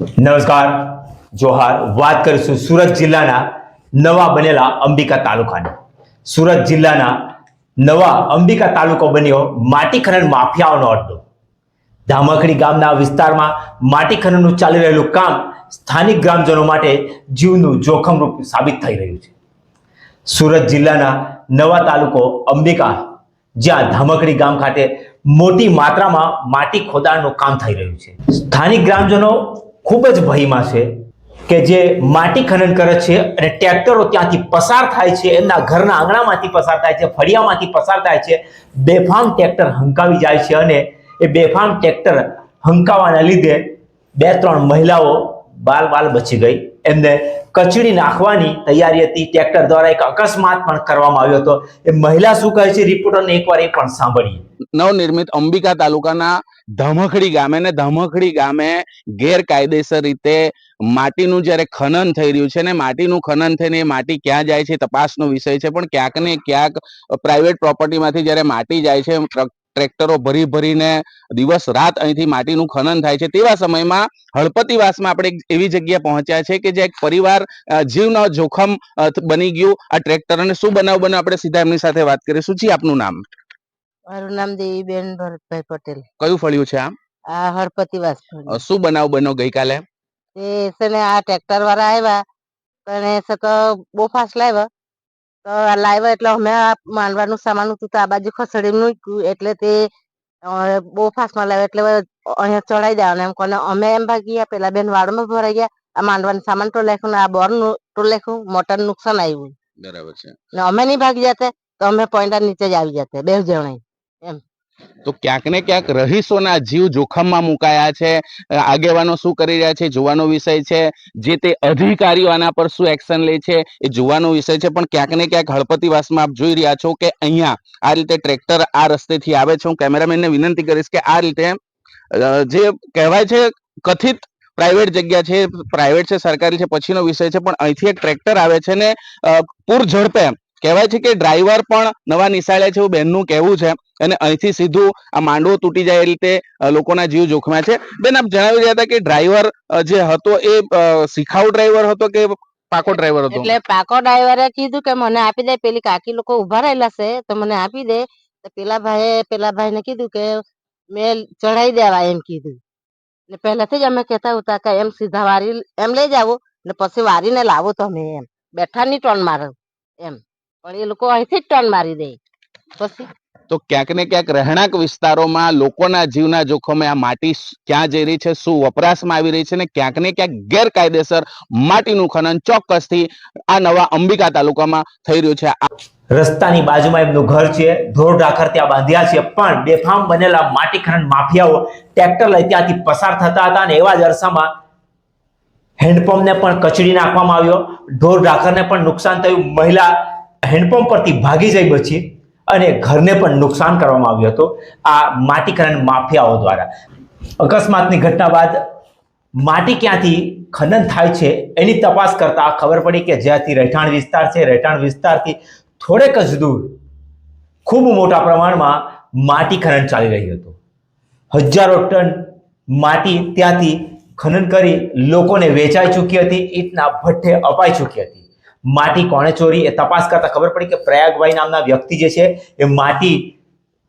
નમસ્કાર, જોહાર. વાત કરીશું સુરત જિલ્લાના નવા બનેલા અંબિકા તાલુકાની. સુરત જિલ્લાના નવા અંબિકા તાલુકો બન્યો માટી ખનન માફિયાઓનો અડ્ડો. ધામખડી ગામના વિસ્તારમાં માટી ખનનનું ચાલી રહેલું કામ સ્થાનિક ગ્રામજનો માટે જીવનું જોખમરૂપ સાબિત થઈ રહ્યું છે. સુરત જિલ્લાના નવા તાલુકો અંબિકા, જ્યાં ધામકડી ગામ ખાતે મોટી માત્રામાં માટી ખોદાણનું કામ થઈ રહ્યું છે. સ્થાનિક ગ્રામજનો ખૂબ જ ભયમાં છે કે જે માટી ખનન કરે છે અને ટ્રેક્ટરો ત્યાંથી પસાર થાય છે, એમના ઘરના આંગણામાંથી પસાર થાય છે, ફળિયામાંથી પસાર થાય છે. બેફામ ટ્રેક્ટર હંકાવી જાય છે અને એ બેફામ ટ્રેક્ટર હંકાવાના લીધે બે ત્રણ મહિલાઓ બાલ બાલ બચી ગઈ. એમને કચડી નાખવાની તૈયારી હતી. ટ્રેક્ટર દ્વારા એક અકસ્માત પણ કરવામાં આવ્યો હતો. એ મહિલા શું કહે છે? રિપોર્ટરને એકવાર એ પણ સાંભળીએ. નવનિર્મિત અંબિકા તાલુકાના ધમખડી ગામે ને ધમખડી ગામે ગેરકાયદેસર રીતે માટીનું જ્યારે ખનન થઈ રહ્યું છે ને માટીનું ખનન થઈને એ માટી ક્યાં જાય છે તપાસનો વિષય છે. પણ ક્યાંક ને ક્યાંક પ્રાઇવેટ પ્રોપર્ટીમાંથી જ્યારે માટી જાય છે ટ્રેક્ટરો ભરી ભરીને દિવસ રાત અહીંથી માટીનું ખનન થાય છે તેવા સમયમાં હળપતિવાસમાં આપણે એક એવી જગ્યા પહોંચ્યા છે કે જે એક પરિવાર જીવનો જોખમ બની ગયું. આ ટ્રેક્ટરને શું બનાવ બન્યો આપણે સીધા એમની સાથે વાત કરીશું. જી આપનું નામ? મારું નામ દેવીબેન ભરતભાઈ પટેલ. કયું ફળ્યું છે આમ? આ હળપતિવાસ શું બનાવ બન્યો ગઈકાલે? એ છે ને આ ટ્રેક્ટર વાળા આવ્યા પણ તો બહુ ફાસ્ટ લાવ્યા. તો આ લાવ્યા એટલે અમે આ માંડવાનું સામાન હતું તો આ બાજુ ખસેડી મૂક્યું એટલે તે બહુ ફાસ્ટમાં લાવ્યા એટલે અહીંયા ચડાઈ દેવાનું એમ કોને અમે એમ ભાગી ગયા. પેલા બેન વાડમાં ભરાઈ ગયા. આ માંડવાનું સામાન તો લેખું ને આ બોર તો લેખું મોટર નુકસાન આવ્યું. બરાબર છે. ને અમે નહીં ભાગી જતા તો અમે પોઈન્ટર નીચે જ આવી જતા બે જણા તો ક્યાંક ને ક્યાંક રહીશોના જીવ જોખમમાં મુકાયા છે. આગેવાનો શું કરી રહ્યા છે? જોવાનો વિષય છે. જે તે અધિકારીઓ આના પર શું એક્શન લે છે એ જોવાનો વિષય છે. પણ ક્યાંક ને ક્યાંક હળપતિવાસમાં આપ જોઈ રહ્યા છો કે અહીંયા આ રીતે ટ્રેક્ટર આ રસ્તેથી આવે છે. હું કેમેરામેનને વિનંતી કરીશ કે આ રીતે જે કહેવાય છે કથિત પ્રાઇવેટ જગ્યા છે પ્રાઇવેટ છે, સરકારી છે, પછીનો વિષય છે. પણ અહીંથી એક ટ્રેક્ટર આવે છે ને પૂર ઝડપે કહેવાય છે કે ડ્રાઈવર પણ નવા નિશાળ્યા છે એવું બેનનું કહેવું છે. અને અહીંથી સીધું આ માંડવો તૂટી જાય એ રીતે લોકોના જીવ જોખમ્યા છે. બેન, આપ જણાવી રહ્યા હતા કે ડ્રાઈવર જે હતો એ શિખાઉ ડ્રાઈવર હતો કે પાકો ડ્રાઈવર હતો? એટલે પાકો ડ્રાઈવરે કીધું કે મને આપી દે, પેલી કાકી લોકો ઊભા રહેલા છે, તો મને આપી દે. પેલા ભાઈએ, પેલા ભાઈ ને કીધું કે મેં ચડાઈ દેવા એમ કીધું. ને પહેલાથી જ અમે કહેતા હતા કે એમ સીધા વારી, એમ લઈ જાવ ને પછી વારીને લાવો તમે એમ. બેઠા ની ટર્ન મારો, એમ. પણ એ લોકો અહીંથી જ ટર્ન મારી દે. પછી? તો ક્યાંક ને ક્યાંક રહેણાંક વિસ્તારોમાં લોકોના જીવના જોખમે આ માટી ક્યાં જઈ રહી છે શું વપરાશમાં આવી રહી છે ને ક્યાંક ને ક્યાંક ગેરકાયદેસર માટીનું ખનન ચોક્કસથી આ નવા અંબિકા તાલુકામાં થઈ રહ્યું છે. રસ્તાની બાજુમાં એમનું ઘર છે ઢોર ઢાખર ત્યાં બાંધ્યા છે પણ બેફામ બનેલા માટી ખનન માફિયાઓ ટ્રેક્ટર લઈ ત્યાંથી પસાર થતા હતા અને એવા જ અરસામાં હેન્ડપંપને પણ કચડી નાખવામાં આવ્યો. ઢોર ઢાખરને પણ નુકસાન થયું. મહિલા હેન્ડપંપ પરથી ભાગી જઈ બચી અને ઘરને પણ નુકસાન કરવામાં આવ્યું હતું આ માટી માફિયાઓ દ્વારા. અકસ્માતની ઘટના બાદ માટી ક્યાંથી ખનન થાય છે એની તપાસ કરતા ખબર પડી કે જ્યાંથી રહેઠાણ વિસ્તાર છે, રહેઠાણ વિસ્તારથી થોડેક જ દૂર ખૂબ મોટા પ્રમાણમાં માટી ખનન ચાલી રહ્યું હતું. હજારો ટન માટી ત્યાંથી ખનન કરી લોકોને વેચાઈ ચૂકી હતી, ઈટના ભઠ્ઠે અપાઈ ચૂકી હતી. માટી કોણે ચોરી એ તપાસ કરતા ખબર પડી કે પ્રયાગભાઈ નામના વ્યક્તિ જે છે એ માટી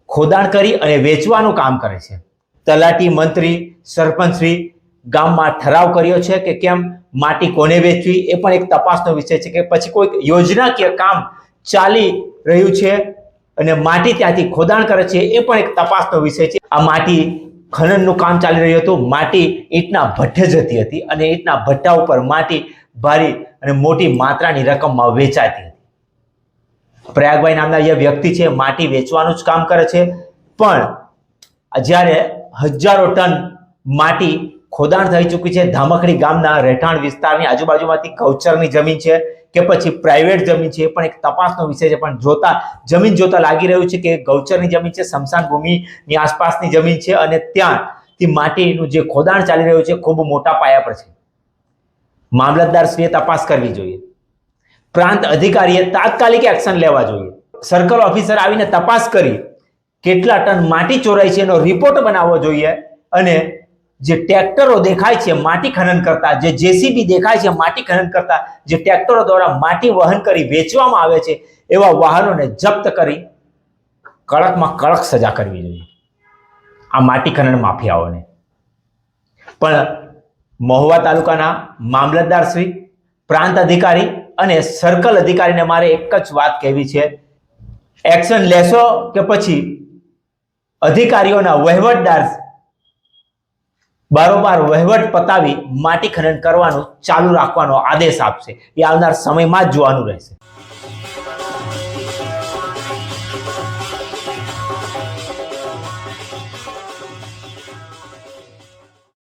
ખોદાણ કરી અને વેચવાનું કામ કરે છે. તલાટી મંત્રી સરપંચશ્રી ગામમાં ઠરાવ કર્યો છે કે કેમ માટી કોને વેચવી એ પણ એક તપાસનો વિષય છે કે પછી કોઈક યોજનાકીય કામ ચાલી રહ્યું છે અને માટી ત્યાંથી ખોદાણ કરે છે એ પણ એક તપાસનો વિષય છે. આ માટી ખનનનું કામ ચાલી રહ્યું હતું. માટી ઈંટના ભઠ્ઠે જતી હતી અને ઈંટના ભઠ્ઠા ઉપર માટી ભારી અને મોટી માત્રાની રકમમાં વેચાતી હતી. પ્રયાગભાઈ નામના જે વ્યક્તિ છે, માટી વેચવાનું જ કામ કરે છે, પણ જ્યારે હજારો ટન માટી ખોદાણ થઈ ચૂકી છે, ધામખડી ગામના રહેઠાણ વિસ્તારની આજુબાજુમાંથી ગૌચરની જમીન છે કે પછી પ્રાઇવેટ જમીન છે, એ પણ એક તપાસનો વિષય છે, પણ જોતા, જમીન જોતા લાગી રહ્યું છે કે ગૌચરની જમીન છે સ્મશાન ભૂમિની આસપાસની જમીન છે અને ત્યાંથી માટીનું જે ખોદાણ ચાલી રહ્યું છે, ખૂબ મોટા પાયા પર છે. મામલતદારશ્રીએ તપાસ કરવી જોઈએ. પ્રાંત અધિકારીએ તાત્કાલિક એક્શન લેવા જોઈએ. સર્કલ ઓફિસર આવીને તપાસ કરી કેટલા ટન માટી ચોરાઈ છે એનો રિપોર્ટ બનાવવો જોઈએ અને જે ટ્રેક્ટરો દેખાય છે માટી ખનન કરતા, જે જેસીબી દેખાય છે માટી ખનન કરતા, જે ટ્રેક્ટરો દ્વારા માટી વહન કરી વેચવામાં આવે છે, એવા વાહનોને જપ્ત કરી કડકમાં કડક સજા કરવી જોઈએ. આ માટી ખનન માફિયાઓને. પણ મહુવા તાલુકાના મામલતદાર શ્રી, પ્રાંત અધિકારી અને સર્કલ અધિકારીને મારે એક જ વાત કહેવી છે. એક્શન લેશો કે પછી અધિકારીઓના વહીવટદાર બારોબાર વહીવટ પતાવી માટી ખનન કરવાનું ચાલુ રાખવાનો આદેશ આપશે. એ આવનાર સમયમાં જ જોવાનું રહેશે.